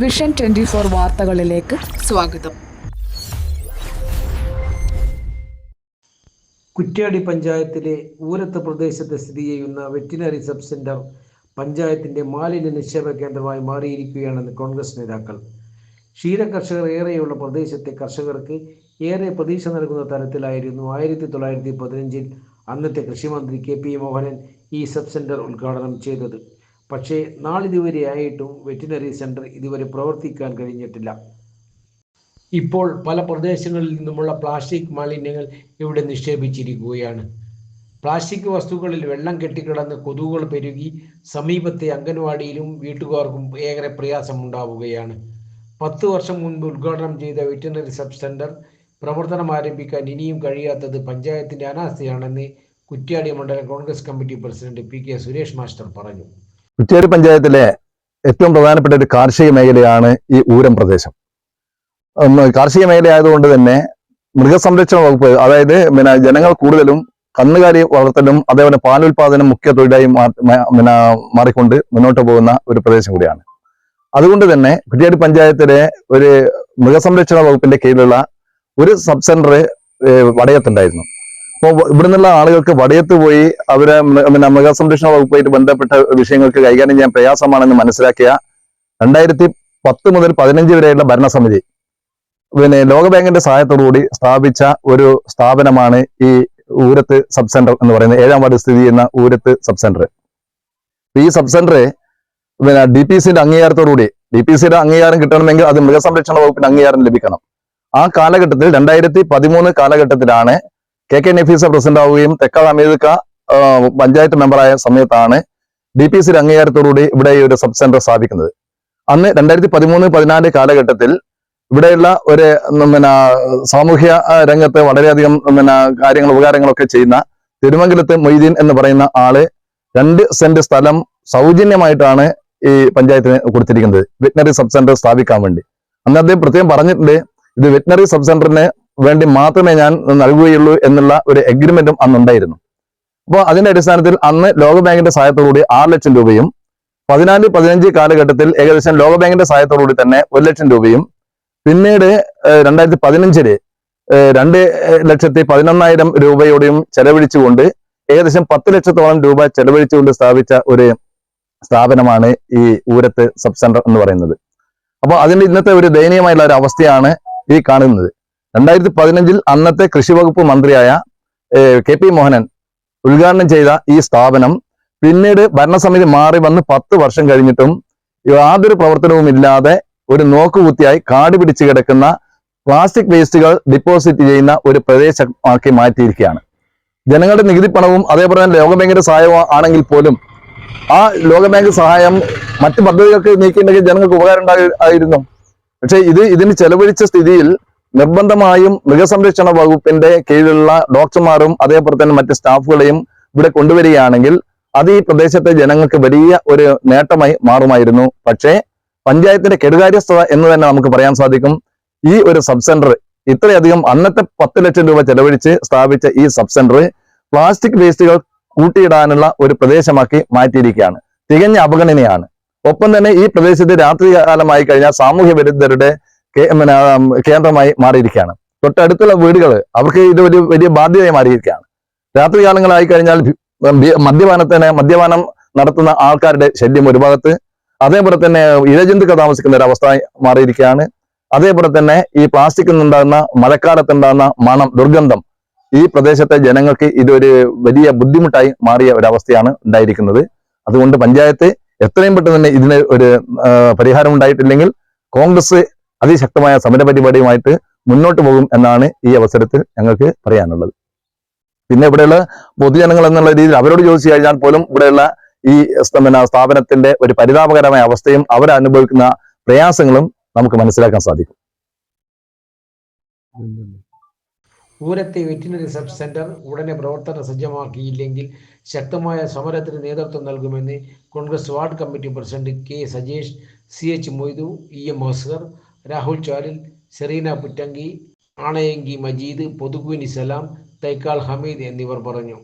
Vision twenty four വാർത്തകളിലേക്ക് സ്വാഗതം. കുറ്റ്യാടി പഞ്ചായത്തിലെ ഊരത്ത് പ്രദേശത്ത് സ്ഥിതി ചെയ്യുന്ന വെറ്റിനറി സബ് സെന്റർ പഞ്ചായത്തിന്റെ മാലിന്യ നിക്ഷേപ കേന്ദ്രമായി മാറിയിരിക്കുകയാണെന്ന് കോൺഗ്രസ് നേതാക്കൾ. ക്ഷീര കർഷകർ ഏറെയുള്ള പ്രദേശത്തെ കർഷകർക്ക് ഏറെ പ്രതീക്ഷ നൽകുന്ന തരത്തിലായിരുന്നു ആയിരത്തി തൊള്ളായിരത്തി പതിനഞ്ചിൽ അന്നത്തെ കൃഷിമന്ത്രി കെ പി മോഹനൻ ഈ സബ് സെന്റർ ഉദ്ഘാടനം ചെയ്തത്. പക്ഷേ നാളിതുവരെ ആയിട്ടും വെറ്റിനറി സെന്റർ ഇതുവരെ പ്രവർത്തിക്കാൻ കഴിഞ്ഞിട്ടില്ല. ഇപ്പോൾ പല പ്രദേശങ്ങളിൽ നിന്നുമുള്ള പ്ലാസ്റ്റിക് മാലിന്യങ്ങൾ ഇവിടെ നിക്ഷേപിച്ചിരിക്കുകയാണ്. പ്ലാസ്റ്റിക് വസ്തുക്കളിൽ വെള്ളം കെട്ടിക്കിടന്ന് കൊതുകുകൾ പെരുകി സമീപത്തെ അംഗൻവാടിയിലും വീട്ടുകാർക്കും ഏറെ പ്രയാസമുണ്ടാവുകയാണ്. പത്ത് വർഷം മുൻപ് ഉദ്ഘാടനം ചെയ്ത വെറ്റിനറി സബ് സെന്റർ പ്രവർത്തനം ആരംഭിക്കാൻ ഇനിയും കഴിയാത്തത് പഞ്ചായത്തിന്റെ അനാസ്ഥയാണെന്ന് കുറ്റ്യാടി മണ്ഡലം Congress committee president P K Suresh master പറഞ്ഞു. കുറ്റ്യാടി പഞ്ചായത്തിലെ ഏറ്റവും പ്രധാനപ്പെട്ട ഒരു കാർഷിക മേഖലയാണ് ഈ ഊരം പ്രദേശം. കാർഷിക മേഖലയായതുകൊണ്ട് തന്നെ മൃഗസംരക്ഷണ വകുപ്പ് അതായത് പിന്നെ ജനങ്ങൾ കൂടുതലും കന്നുകാലി വളർത്തലും അതേപോലെ പാലുൽപാദനം മുഖ്യ തൊഴിലായി പിന്നെ മാറിക്കൊണ്ട് മുന്നോട്ട് പോകുന്ന ഒരു പ്രദേശം കൂടിയാണ്. അതുകൊണ്ട് തന്നെ കുറ്റ്യാടി പഞ്ചായത്തിലെ ഒരു മൃഗസംരക്ഷണ വകുപ്പിന്റെ കീഴിലുള്ള ഒരു സബ് സെന്റർ വടയത്തുണ്ടായിരുന്നു. അപ്പോൾ ഇവിടെ നിന്നുള്ള ആളുകൾക്ക് വടയത്ത് പോയി അവരെ പിന്നെ മൃഗസംരക്ഷണ വകുപ്പായിട്ട് ബന്ധപ്പെട്ട വിഷയങ്ങൾക്ക് കൈകാര്യം ചെയ്യാൻ പ്രയാസമാണെന്ന് മനസ്സിലാക്കിയ രണ്ടായിരത്തി പത്ത് മുതൽ പതിനഞ്ച് വരെയുള്ള ഭരണസമിതി പിന്നെ ലോകബാങ്കിന്റെ സഹായത്തോടുകൂടി സ്ഥാപിച്ച ഒരു സ്ഥാപനമാണ് ഈ ഊരത്ത് സബ് സെന്റർ എന്ന് പറയുന്നത്. ഏഴാം വാർഡ് സ്ഥിതി ചെയ്യുന്ന ഊരത്ത് സബ് സെന്റർ. ഈ സബ് സെന്റർ പിന്നെ ഡി പി സിന്റെ അംഗീകാരത്തോടുകൂടി ഡി പി സിയുടെ അംഗീകാരം കിട്ടണമെങ്കിൽ അത് മൃഗസംരക്ഷണ വകുപ്പിന്റെ അംഗീകാരം ലഭിക്കണം. ആ കാലഘട്ടത്തിൽ രണ്ടായിരത്തി പതിമൂന്ന് കാലഘട്ടത്തിലാണ് കെ കെ നഫീസ പ്രസിഡന്റ് ആവുകയും തെക്കാൾ അമേരിക്ക പഞ്ചായത്ത് മെമ്പറായ സമയത്താണ് ഡി പി സിയുടെ അംഗീകാരത്തോടുകൂടി ഇവിടെ ഈ ഒരു സബ് സെന്റർ സ്ഥാപിക്കുന്നത്. അന്ന് രണ്ടായിരത്തി പതിമൂന്ന് പതിനാല് കാലഘട്ടത്തിൽ ഇവിടെയുള്ള ഒരു പിന്നെ സാമൂഹ്യ രംഗത്ത് വളരെയധികം പിന്നെ കാര്യങ്ങൾ ഉപകാരങ്ങളൊക്കെ ചെയ്യുന്ന തിരുമംഗലത്ത് മൊയ്തീൻ എന്ന് പറയുന്ന ആൾ രണ്ട് സെന്റ് സ്ഥലം സൗജന്യമായിട്ടാണ് ഈ പഞ്ചായത്തിന് കൊടുത്തിരിക്കുന്നത്. വെറ്റിനറി സബ് സെന്റർ സ്ഥാപിക്കാൻ വേണ്ടി. അന്ന് അദ്ദേഹം പ്രത്യേകം പറഞ്ഞിട്ടുണ്ട് ഇത് വെറ്റിനറി സബ് സെന്ററിന് വേണ്ടി മാത്രമേ ഞാൻ നൽകുകയുള്ളൂ എന്നുള്ള ഒരു എഗ്രിമെന്റും അന്നുണ്ടായിരുന്നു. അപ്പോൾ അതിന്റെ അടിസ്ഥാനത്തിൽ അന്ന് ലോകബാങ്കിന്റെ സഹായത്തോടുകൂടി ആറ് ലക്ഷം രൂപയും പതിനാല് പതിനഞ്ച് കാലഘട്ടത്തിൽ ഏകദേശം ലോകബാങ്കിന്റെ സഹായത്തോടുകൂടി തന്നെ ഒരു ലക്ഷം രൂപയും പിന്നീട് രണ്ടായിരത്തി പതിനഞ്ചിൽ രണ്ട് ലക്ഷത്തി പതിനൊന്നായിരം രൂപയോടെയും ചെലവഴിച്ചുകൊണ്ട് ഏകദേശം പത്ത് ലക്ഷത്തോളം രൂപ ചെലവഴിച്ചുകൊണ്ട് സ്ഥാപിച്ച ഒരു സ്ഥാപനമാണ് ഈ ഊരത്ത് സബ് സെന്റർ എന്ന് പറയുന്നത്. അപ്പോൾ അതിന്റെ ഇന്നത്തെ ഒരു ദയനീയമായിട്ടുള്ള ഒരു അവസ്ഥയാണ് ഈ കാണുന്നത്. രണ്ടായിരത്തി പതിനഞ്ചിൽ അന്നത്തെ കൃഷി വകുപ്പ് മന്ത്രിയായ കെ പി മോഹനൻ ഉദ്ഘാടനം ചെയ്ത ഈ സ്ഥാപനം പിന്നീട് ഭരണസമിതി മാറി വന്ന് പത്ത് വർഷം കഴിഞ്ഞിട്ടും യാതൊരു പ്രവർത്തനവും ഇല്ലാതെ ഒരു നോക്കുകുത്തിയായി കാട് പിടിച്ച് കിടക്കുന്ന പ്ലാസ്റ്റിക് വേസ്റ്റുകൾ ഡിപ്പോസിറ്റ് ചെയ്യുന്ന ഒരു പ്രദേശമാക്കി മാറ്റിയിരിക്കുകയാണ്. ജനങ്ങളുടെ നികുതി പണവും അതേപോലെ തന്നെ ലോകബാങ്കിന്റെ സഹായവും ആണെങ്കിൽ പോലും ആ ലോകബാങ്ക് സഹായം മറ്റു പദ്ധതികൾക്ക് നീക്കിയിട്ടുണ്ടെങ്കിൽ ജനങ്ങൾക്ക് ഉപകാരം ഉണ്ടായിരുന്നു പക്ഷേ ഇത് ഇതിന് ചെലവഴിച്ച സ്ഥിതിയിൽ നിർബന്ധമായും മൃഗസംരക്ഷണ വകുപ്പിന്റെ കീഴിലുള്ള ഡോക്ടർമാരും അതേപോലെ തന്നെ മറ്റ് സ്റ്റാഫുകളെയും ഇവിടെ കൊണ്ടുവരികയാണെങ്കിൽ അത് ഈ പ്രദേശത്തെ ജനങ്ങൾക്ക് വലിയ ഒരു നേട്ടമായി മാറുമായിരുന്നു. പക്ഷേ പഞ്ചായത്തിന്റെ കെടുകാര്യസ്ഥത എന്ന് തന്നെ നമുക്ക് പറയാൻ സാധിക്കും. ഈ ഒരു സബ് സെന്റർ ഇത്രയധികം അന്നത്തെ പത്ത് ലക്ഷം രൂപ ചെലവഴിച്ച് സ്ഥാപിച്ച ഈ സബ് സെന്റർ പ്ലാസ്റ്റിക് വേസ്റ്റുകൾ കൂട്ടിയിടാനുള്ള ഒരു പ്രദേശമാക്കി മാറ്റിയിരിക്കുകയാണ്. തികഞ്ഞ അപഗണനയാണ്. ഒപ്പം തന്നെ ഈ പ്രദേശത്ത് രാത്രികാലമായി കഴിഞ്ഞാൽ സാമൂഹ്യ വിരുദ്ധരുടെ കേന്ദ്രമായി മാറിയിരിക്കുകയാണ്. തൊട്ടടുത്തുള്ള വീടുകൾ അവർക്ക് ഇത് ഒരു വലിയ ബാധ്യതയായി മാറിയിരിക്കുകയാണ്. രാത്രികാലങ്ങളായി കഴിഞ്ഞാൽ ഭി- ഭി- മദ്യപാനത്തിന് മദ്യപാനം നടത്തുന്ന ആൾക്കാരുടെ ശല്യം ഒരു ഭാഗത്ത് അതേപോലെ തന്നെ ഇഴജന്തുക്കൾ താമസിക്കുന്ന ഒരു അവസ്ഥ മാറിയിരിക്കുകയാണ്. അതേപോലെ തന്നെ ഈ പ്ലാസ്റ്റിക്കിൽ നിന്നുണ്ടാകുന്ന മഴക്കാലത്തുണ്ടാകുന്ന മണം ദുർഗന്ധം ഈ പ്രദേശത്തെ ജനങ്ങൾക്ക് ഇതൊരു വലിയ ബുദ്ധിമുട്ടായി മാറിയ ഒരവസ്ഥയാണ് ഉണ്ടായിരിക്കുന്നത്. അതുകൊണ്ട് പഞ്ചായത്ത് എത്രയും പെട്ടെന്ന് തന്നെ ഇതിന് ഒരു പരിഹാരം ഉണ്ടായിട്ടില്ലെങ്കിൽ കോൺഗ്രസ് അതിശക്തമായ സമരപരിപാടിയുമായിട്ട് മുന്നോട്ട് പോകും എന്നാണ് ഈ അവസരത്തിൽ ഞങ്ങൾക്ക് പറയാനുള്ളത്. പിന്നെ ഇവിടെയുള്ള പൊതുജനങ്ങൾ എന്നുള്ള രീതിയിൽ അവരോട് ചോദിച്ചു കഴിഞ്ഞാൽ പോലും ഇവിടെയുള്ള ഈ പിന്നെ സ്ഥാപനത്തിന്റെ ഒരു പരിതാപകരമായ അവസ്ഥയും അവരനുഭവിക്കുന്ന പ്രയാസങ്ങളും നമുക്ക് മനസ്സിലാക്കാൻ സാധിക്കും. പൂരത്തെ വെറ്റിനറി സബ് സെന്റർ ഉടനെ പ്രവർത്തന സജ്ജമാക്കിയില്ലെങ്കിൽ ശക്തമായ സമരത്തിന് നേതൃത്വം നൽകുമെന്ന് Congress ward committee president K Sajesh C H Moidu E M Azhar Rahul Chalil Sereena Puttanki Anayanki Majeed Pothukuni Salam Thaikkal Hameed എന്നിവർ പറഞ്ഞു.